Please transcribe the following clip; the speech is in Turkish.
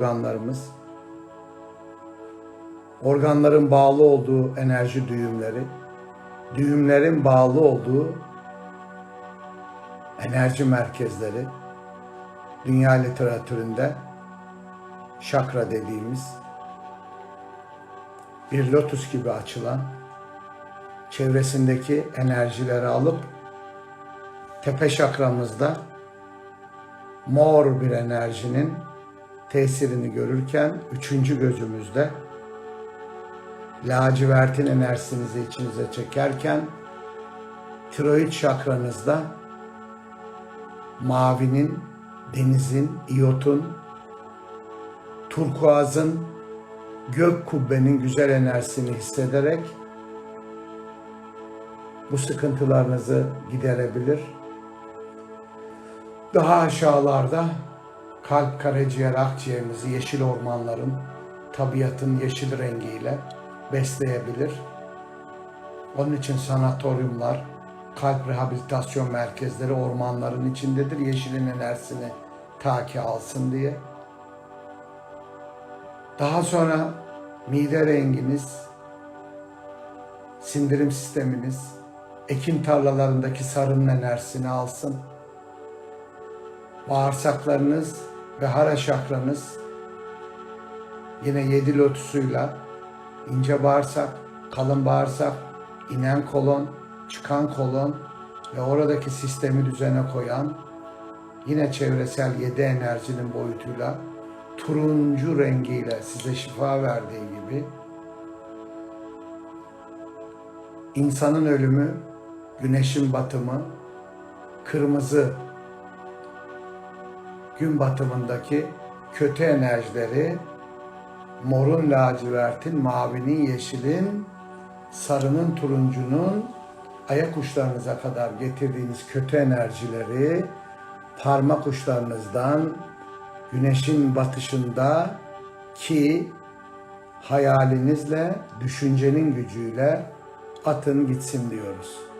organlarımız, organların bağlı olduğu enerji düğümleri, düğümlerin bağlı olduğu enerji merkezleri, dünya literatüründe şakra dediğimiz bir lotus gibi açılan, çevresindeki enerjileri alıp tepe şakramızda mor bir enerjinin tesirini görürken üçüncü gözümüzde lacivertin enerjinizi içinize çekerken tiroid şakranızda mavinin, denizin, iyotun, turkuazın, gök kubbenin güzel enerjisini hissederek bu sıkıntılarınızı giderebilir. Daha aşağılarda kalp, karaciğer, akciğerimizi yeşil ormanların, tabiatın yeşil rengiyle besleyebilir. Onun için sanatoryumlar, kalp rehabilitasyon merkezleri ormanların içindedir. Yeşilin enerjisini ta ki alsın diye. Daha sonra mide renginiz, sindirim sisteminiz, ekim tarlalarındaki sarının enerjisini alsın bağırsaklarınız ve hara şakranız yine yedi lotusuyla ince bağırsak, kalın bağırsak, inen kolon, çıkan kolon ve oradaki sistemi düzene koyan yine çevresel yedi enerjinin boyutuyla turuncu rengiyle size şifa verdiği gibi insanın ölümü, güneşin batımı, kırmızı gün batımındaki kötü enerjileri morun lacivertin, mavinin, yeşilin, sarının, turuncunun ayak uçlarınıza kadar getirdiğiniz kötü enerjileri parmak uçlarınızdan güneşin batışında ki hayalinizle, düşüncenin gücüyle atın gitsin diyoruz.